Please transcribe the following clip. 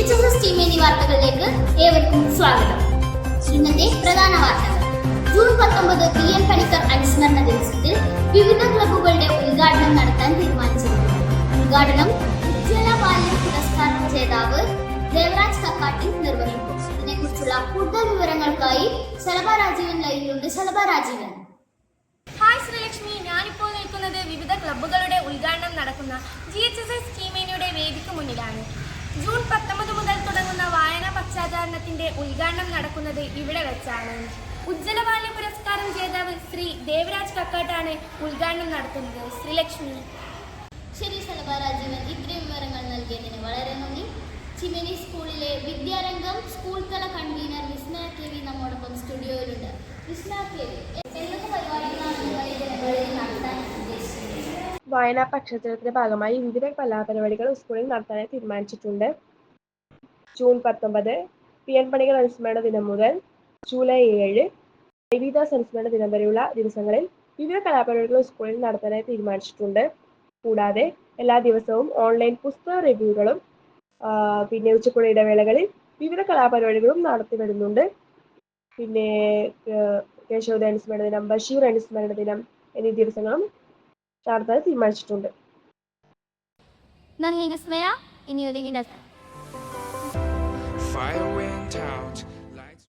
H S വാർത്തകളിലേക്ക് ഏവർക്കും സ്വാഗതം. ഇന്നത്തെ പ്രധാന വാർത്തകൾ. ജൂൺ പത്തൊമ്പത് പി എം പണിക്കർ അനുസ്മരണ ദിവസത്തിൽ വിവിധ ക്ലബ്ബുകളുടെ ഉദ്ഘാടനം നടത്താൻ തീരുമാനിച്ചിരുന്നു. ഉദ്ഘാടനം ഉജ്ജ്വല ബാല്യം പുരസ്കാര ജേതാവ് ദേവരാജ് കക്കാട്ടി നിർവഹിക്കും. ഇതിനെക്കുറിച്ചുള്ള കൂടുതൽ വിവരങ്ങൾക്കായി ശലഭ രാജീവൻ ലൈനിലുണ്ട്. ശലഭ രാജീവൻ. ഹായ് ശ്രീലക്ഷ്മി. ഞാനിപ്പോൾ നിൽക്കുന്നത് വിവിധ ക്ലബ്ബുകളുടെ ഉദ്ഘാടനം നടക്കുന്ന ജി എച്ച് എസ് എസ് ടീമേനിയുടെ വേദിക്ക് മുന്നിലാണ്. ജൂൺ പത്തൊമ്പത് മുതൽ തുടങ്ങുന്ന വായനാ പക്ഷാചാരണത്തിന്റെ ഉദ്ഘാടനം നടക്കുന്നത് ഇവിടെ വെച്ചാണ്. ഉജ്ജ്വല ബാല്യ പുരസ്കാരം ജേതാവ് ശ്രീ ദേവരാജ് കക്കാട്ടാണ് ഉദ്ഘാടനം നടത്തുന്നത്. ശ്രീലക്ഷ്മി. ശരി ശലഭ രാജീവൻ ഇത്രയും വിവരങ്ങൾ നൽകിയതിന് വളരെ നന്ദി. ചിമിനി സ്കൂളിലെ വിദ്യാരംഗം സ്കൂൾ തല കൺവീനർ വിസ്മയ കെ വി നമ്മോടൊപ്പം സ്റ്റുഡിയോയിലുണ്ട്. വിസ്മയ കെ വി എന്തൊക്കെ പരിപാടികളാണ് വായനാ പക്ഷാചരണത്തിന്റെ ഭാഗമായി വിവിധ കലാപരിപാടികൾ സ്കൂളിൽ നടത്താനായി തീരുമാനിച്ചിട്ടുണ്ട്. ജൂൺ പത്തൊമ്പത് പി എൻ പണികൾ അനുസ്മരണ ദിനം മുതൽ ജൂലൈ ഏഴ് ഐവിദാസ് അനുസ്മരണ ദിനം വരെയുള്ള ദിവസങ്ങളിൽ വിവിധ കലാപരിപാടികൾ സ്കൂളിൽ നടത്താനായി തീരുമാനിച്ചിട്ടുണ്ട്. കൂടാതെ എല്ലാ ദിവസവും ഓൺലൈൻ പുസ്തക റിവ്യൂകളും പിന്നെ ഉച്ചക്കുള്ള ഇടവേളകളിൽ വിവിധ കലാപരിപാടികളും നടത്തി വരുന്നുണ്ട്. പിന്നെ കേശവദ അനുസ്മരണ ദിനം ബഷീർ അനുസ്മരണ ദിനം എന്നീ ദിവസങ്ങളും നടത്താൻ തീരുമാനിച്ചിട്ടുണ്ട്. നന്ദി വിസ്മയ ഇനി ഒരു Fire went out.